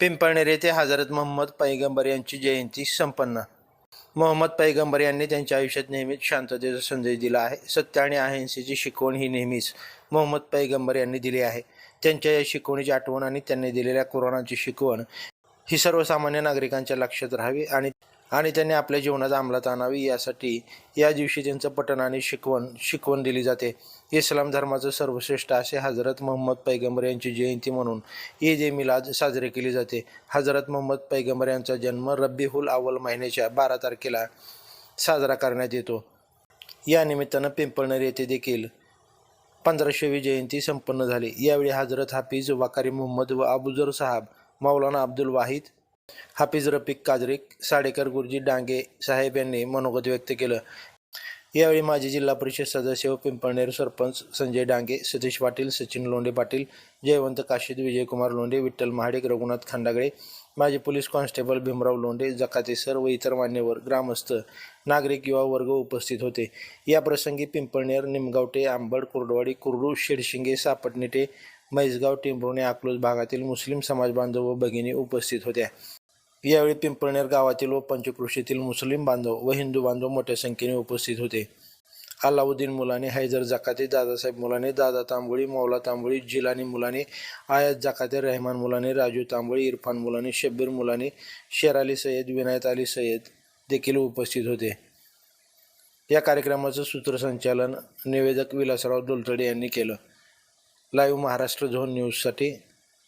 पिंपळनेर येथे हजरत मोहम्मद पैगंबर यांची जयंती संपन्न. मोहम्मद पैगंबर यांनी त्यांच्या आयुष्यात नेहमीच शांततेचा संदेश दिला आहे. सत्य आणि अहिंसेची शिकवण ही नेहमीच मोहम्मद पैगंबर यांनी दिली आहे. त्यांच्या या शिकवणीची आठवण आणि त्यांनी दिलेल्या कुराणाची शिकवण ही सर्वसामान्य नागरिकांच्या लक्षात राहावी आणि आणि त्यांनी आपल्या जीवनात अंमलात आणावी यासाठी या दिवशी त्यांचं पठण आणि शिकवण शिकवण दिली जाते. इस्लाम धर्माचं सर्वश्रेष्ठ असे हजरत मोहम्मद पैगंबर यांची जयंती म्हणून ईद ए मिलाद साजरी केली जाते. हजरत मोहम्मद पैगंबर यांचा जन्म रब्बीहुल अव्वल महिन्याच्या बारा तारखेला साजरा करण्यात येतो. या निमित्तानं पिंपळनेर येथे देखील पंधराशेवी जयंती संपन्न झाली. यावेळी हजरत हाफिज वाकारी मोहम्मद व अबुजर साहब मौलाना अब्दुल वाहिद हाफिज रफिक काजरीक साडेकर गुरुजी डांगे साहेब यांनी मनोगत व्यक्त केलं. यावेळी माजी जिल्हा परिषद सदस्य व पिंपळनेर सरपंच संजय डांगे सतीश पाटील सचिन लोंढे पाटील जयवंत काशीद विजयकुमार लोंढे विठ्ठल महाडिक रघुनाथ खांडागळे माजी police constable Bhimrao Londhe Jakate sir व इतर मान्यवर ग्रामस्थ नागरिक युवा वर्ग उपस्थित होते. या प्रसंगी पिंपळनेर निमगावटे आंबड कुर्डवाडी कुर्डू शिरशिंगे सापटनेटे म्हैसगाव टेंभुर्णे अकलूज भागातील मुस्लिम समाज बांधव व भगिनी उपस्थित होत्या. यावेळी पिंपळनेर गावातील व पंचकृषीतील मुस्लिम बांधव व हिंदू बांधव मोठ्या संख्येने उपस्थित होते. अलाउद्दीन मुलाने हैदर जकाते दादासाहेब मुलाने दादा तांबोळी मौला तांबोळी जिलानी मुलाने आयात जकाते रहमान मुलाने राजू तांबोळी इरफान मुलाने शब्बीर मुलाने शेर अली सय्यद विनायत अली सय्यद देखील उपस्थित होते. या कार्यक्रमाचं सूत्रसंचालन निवेदक विलासराव दोलतडे यांनी केलं. लाईव्ह महाराष्ट्र झोन न्यूजसाठी